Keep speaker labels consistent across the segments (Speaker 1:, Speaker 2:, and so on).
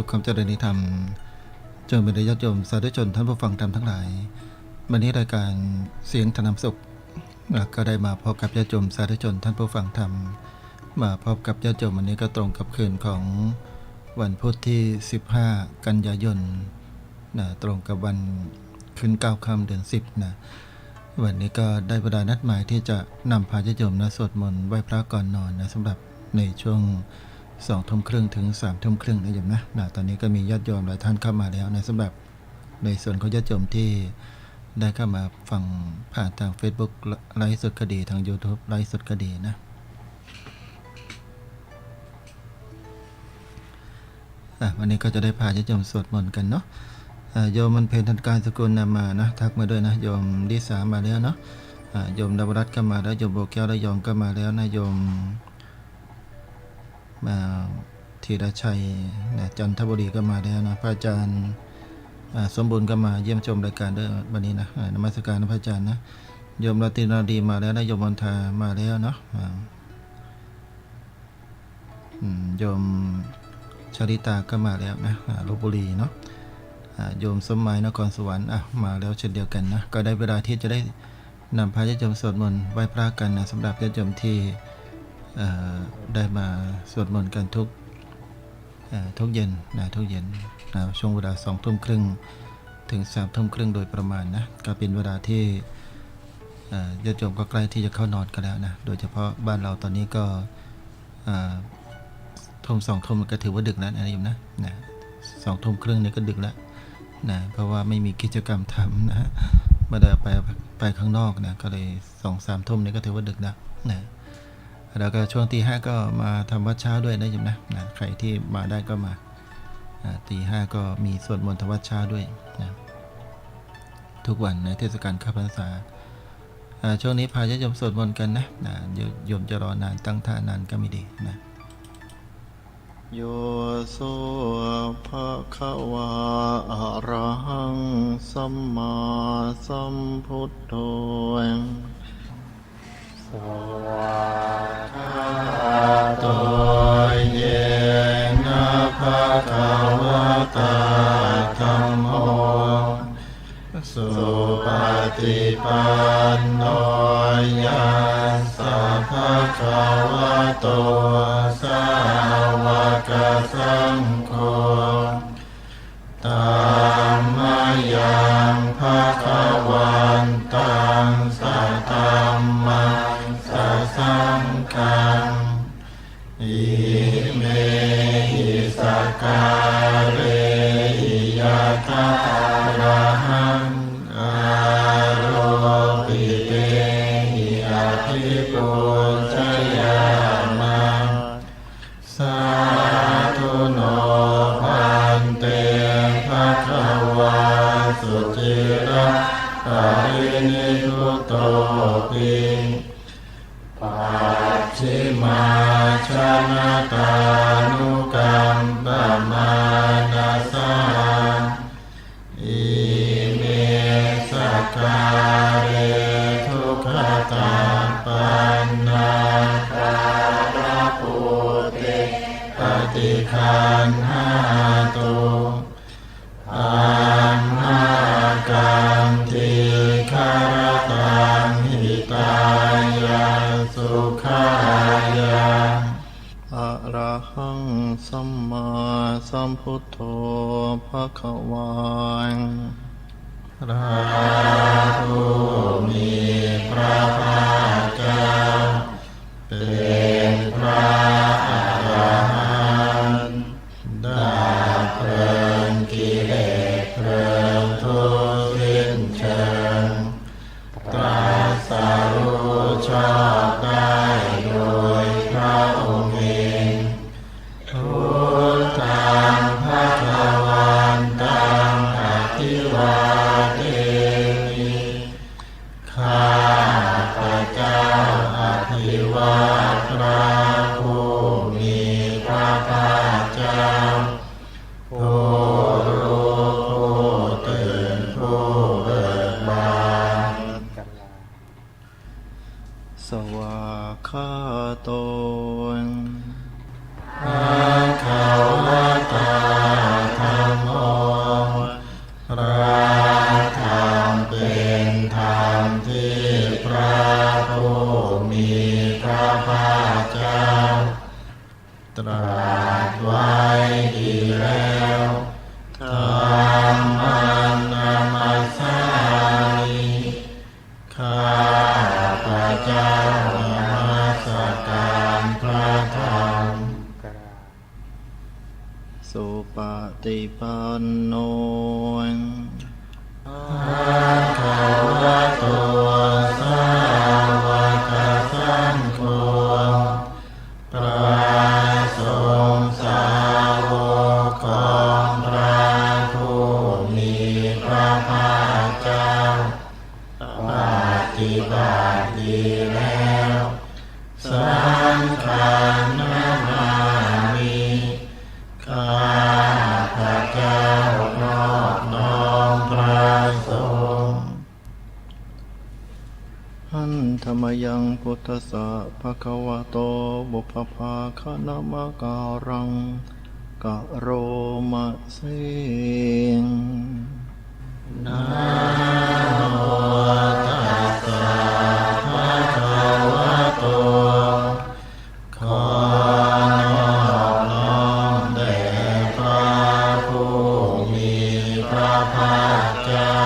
Speaker 1: สุขความเจริญในธรรมจงเป็นญาติโยมสาธุชนท่านผู้ฟังธรรมทั้งหลาย วันนี้รายการเสียงธนำสุข ก็ได้มาพบกับญาติโยมสาธุชนท่านผู้ฟังธรรม มาพบกับญาติโยมวันนี้ก็ตรงกับคืนของวันพุธที่ 15 กันยายนนะตรงกับวันขึ้นเก้าค่ำเดือน 10นะวันนี้ก็ได้เวลานัดหมายที่จะนำพาญาติโยมนะสวดมนต์ไหว้พระก่อนนอนนะสำหรับในช่วง สองทุ่มครึ่งถึงสามทุ่มครึ่งนะโยมนะนะตอนนี้ก็มีญาติโยมหลายท่านเข้ามาแล้วนะสำหรับในส่วนของญาติโยมที่ได้เข้ามาฟังผ่านทาง Facebook ไลฟ์สดคดีทาง YouTube ไลฟ์สดคดีนะวันนี้ก็จะได้พาญาติโยมสวดมนต์กันเนาะโยมมันเพนทันการสกุลนำมานะทักมาด้วยนะโยมดิสามาแล้วเนาะโยมดาวรัตน์ก็มาแล้วโยมโบแก้วระยองก็มาแล้วนะโยม มาธีรชัยนะจันทบุรีก็มาแล้วนะพระอาจารย์สมบูรณ์ก็มาเยี่ยมชมรายการด้วยวันนี้นะนมัสการพระอาจารย์นะโยมราตรีนาดีมาแล้วนะโยมวันทามาแล้วเนาะโยมชริตาก็มาแล้วนะลบบุรีเนาะโยมสมหมายนครสวรรค์อะมาแล้วเช่นเดียวกันนะก็ได้เวลาที่จะได้นำพระญาติโยมสวดมนต์ไหว้พระกันนะสำหรับญาติโยมที่ ได้มาสวดมนต์กันทุกเอ่อทุกเย็นนะทุกเย็นนะช่วงเวลาสองทุ่มครึ่งถึงสามทุ่มครึ่งโดยประมาณนะก็เป็นเวลาที่ญาติโยมก็ใกล้ที่จะเข้านอนกันแล้วนะโดยเฉพาะบ้านเราตอนนี้ก็ทุ่มสองทุ่มก็ถือว่าดึกแล้วนะโยมนะนะสองทุ่มครึ่งนี่ก็ดึกแล้วนะเพราะว่าไม่มีกิจกรรมทำนะไม่ได้ไปไปข้างนอกนะก็เลยสองสามทุ่มนี่ก็ถือว่าดึกแล้วนะ แล้วก็ช่วงตีห้าก็มาทำวัดเช้าด้วยนะโยมนะนะใครที่มาได้ก็มาตีห้าก็มีสวดมนต์ทำวัดเช้าด้วยนะทุกวันในเทศกาลข้าพรรษาช่วงนี้พาญาติโยมสวดมนต์กันนะนะโยมจะรอนานตั้งท่านานก็ไม่ดีนะโยโสภะคะวาอะระหังสัมมาสัมพุทโธ ตเยนะภะคะวะตาธัมโมสุปฏิปันโนยัสสะภะคะวะโตสาวกสัง
Speaker 2: ชนาตานุกรรมปมา Hakawa. ระผู้มีพระภาคเจ้าปฏิบัติแล้วสังฆนามามิข้าพระเจ้านอบน้มพระสอันธรรมยังพุทธะภะคะวะโตบุพพาคนามการัง กโรมะเสงนาโมตัสสะภะคะวะโตขอนอบน้อมแด่พระผู้มีพระภาคเจ้า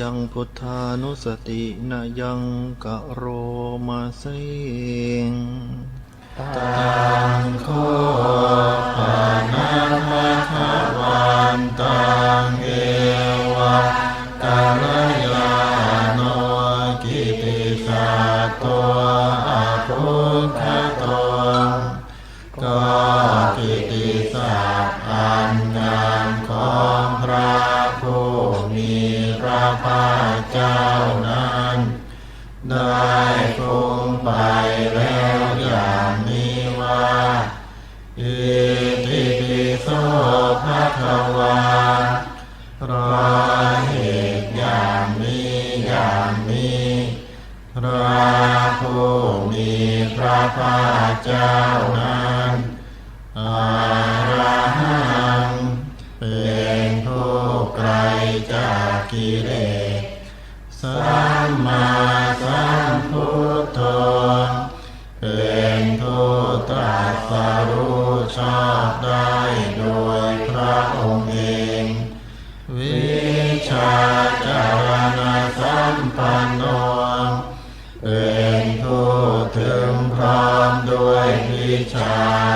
Speaker 2: ยังพุทธานุสตินายังกะโรมาเสงตังโคปานามาทวันตังเอวะกาลยาคเจ้านั้นอา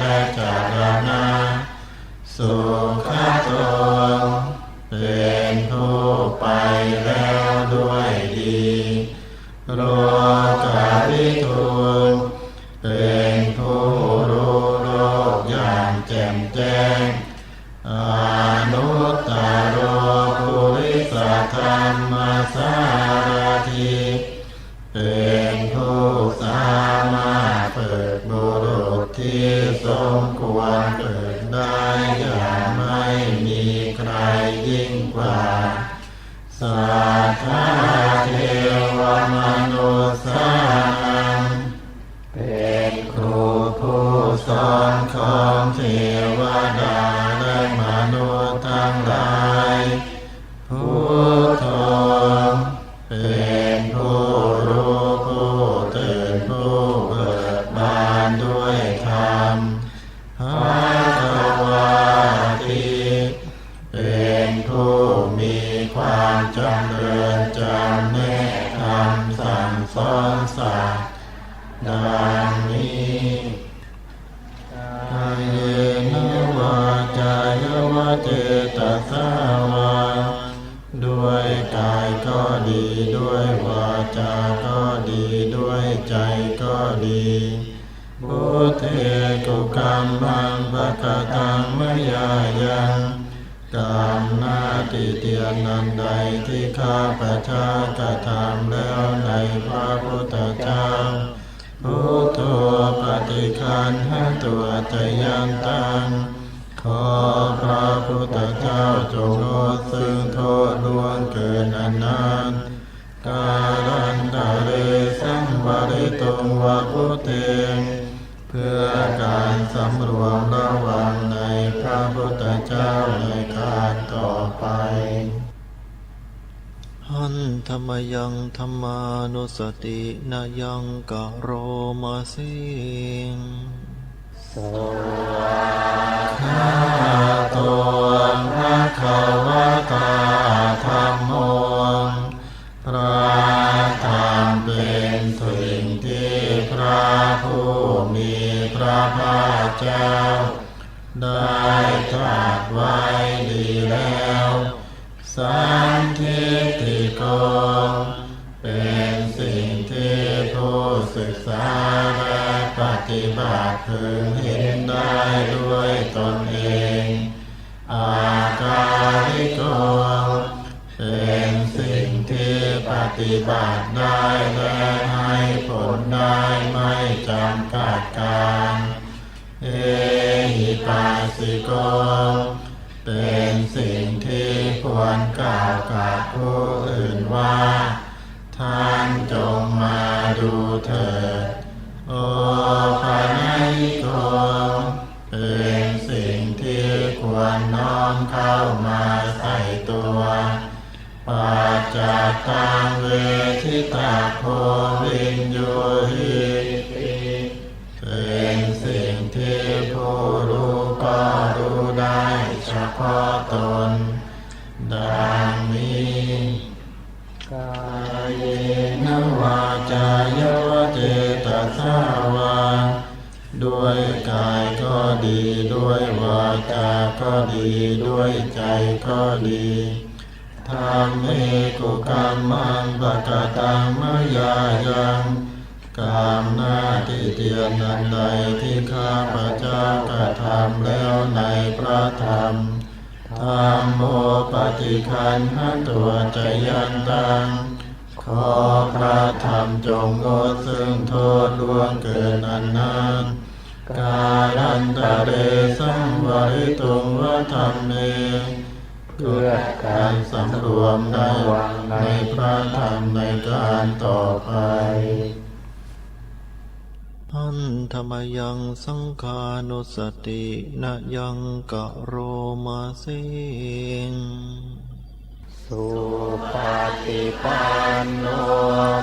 Speaker 2: และจารณะสุ เทวดาายังกรรมหน้าที่เตียนนันใดที่ข้าพเจ้ากระทำแล้วในพระพุทธเจ้าพุทโธปฏิคันหตัวจยันตังขอพระพุทธเจ้าจงลดซึ่งโทษล่วงเกินอนนานการันตาเรสังวริตุงวะพุเตง พื่อการสำรวมระวังในพระพุทธเจ้าในการต่อไป
Speaker 3: หันธรรมยังธรรมานุสตินายังกะโรมาสิง
Speaker 2: ข้าตัวพระขาวตา สิโก เป็นสิ่งที่ควรกล่าวกับผู้อื่นว่า ท่านจงมาดูเถิด โอปานิโก เป็นสิ่งที่ควรน้อมเข้ามาใส่ตัวปัจจัตตังเวทิตาโพวิ พาะตน ดังนี้กายนวาจายเจตสาวาด้วยกายก็ดี ด้วยวาจาก็ดี ด้วยใจก็ดีทำเมกุกรรมังปะกตังมยายังกรรมหน้าที่เตียนนันใดที่ข้าพเจ้ากระทำแล้วในพระธรรม ธรรมโมปฏิคันหตัวจยันตัง ขอพระธรรมจงงดซึ่งโทษล่วงเกินอันนั้นกาลันตะเรสังวริตุงวะธรรมเมเพื่อการสำรวมในในพระธรรมในการต่อไป
Speaker 3: อันธรรมยังสังคานุสตินยังกะโรมาสิง
Speaker 4: สุปฏิปันโน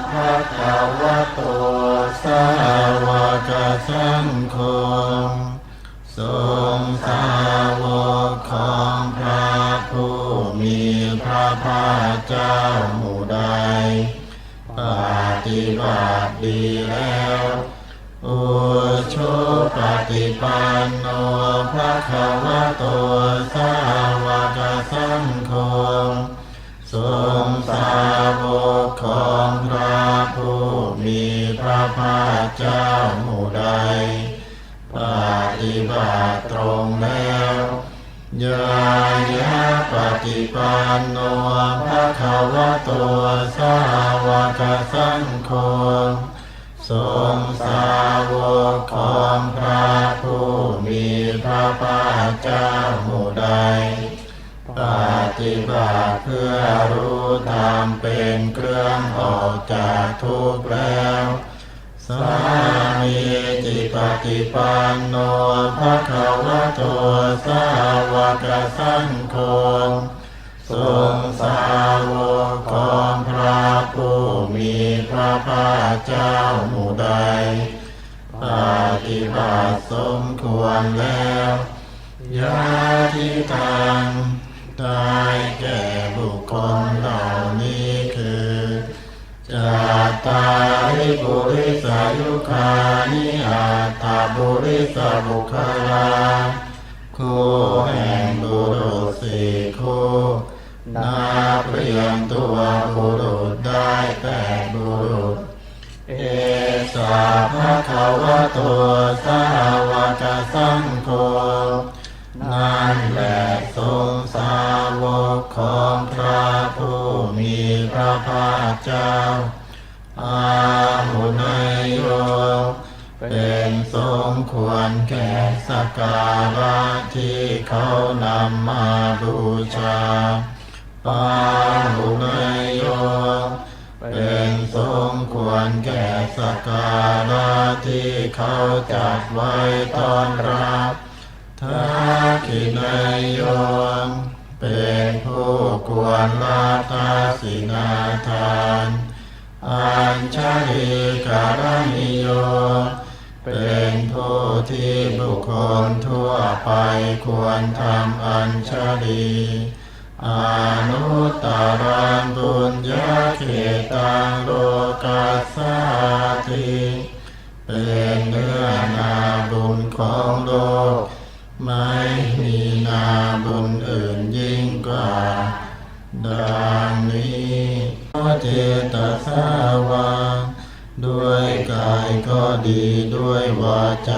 Speaker 4: ภะคะวะโต
Speaker 2: สาวกสังโฆทรงสาวกของพระผู้มีพระภาคเจ้าหมู่ใดปฏิบัติดีแล้ว อุชุปฏิปันโนภะคะวะโตสาวกสังโฆทรงสาวกของพระผู้มีพระภาคเจ้าหมู่ใดปฏิบัติตรงแล้วยายะปฏิปันโนภะคะวะโตสาวกสังโฆ ทรงสาวกของพระผู้มีพระภาคเจ้าหมู่ใดปฏิบัติเพื่อรู้ตามเป็นเครื่องออกจากทุกข์แล้วสามีจิปฏิปันโนภะคะวะโตสาวกสังโฆ ทรงสาวกของพระผู้มีพระภาคเจ้าหมู่ใดปฏิบัติสมควรแล้วยาทิตังได้แก่บุคคลเหล่านี้คือจาตาริบุริสายุคานิอาตาบุริสบุคลาคู่แห่งบุรุษสี่คู่ นับเรียงตัวบุรุษได้แปดบุรุษ เอสาภะคะวะโตสาวกสังโฆนั่นแหละทรงสาวกของพระผู้มีพระภาคเจ้า อาหุนยโยเป็นสมควรแก่สกการะที่เขานำมาบูชา ปาหุนยโยเป็นสมควรแก่สักการะที่เขาจัดไว้ต้อนรับทักขินายโยมเป็นผู้ควรละทาสินาทาน อัญชลีการณิโยเป็นผู้ที่บุคคลทั่วไปควรทำอัญชลี อนุตตรังบุญญาเขตังโลกัสสาติเป็นเนื้อนาบุญของโลก ไม่มีนาบุญอื่นยิ่งกว่า ดังนี้เจตสาวาด้วยกายก็ดีด้วยวาจา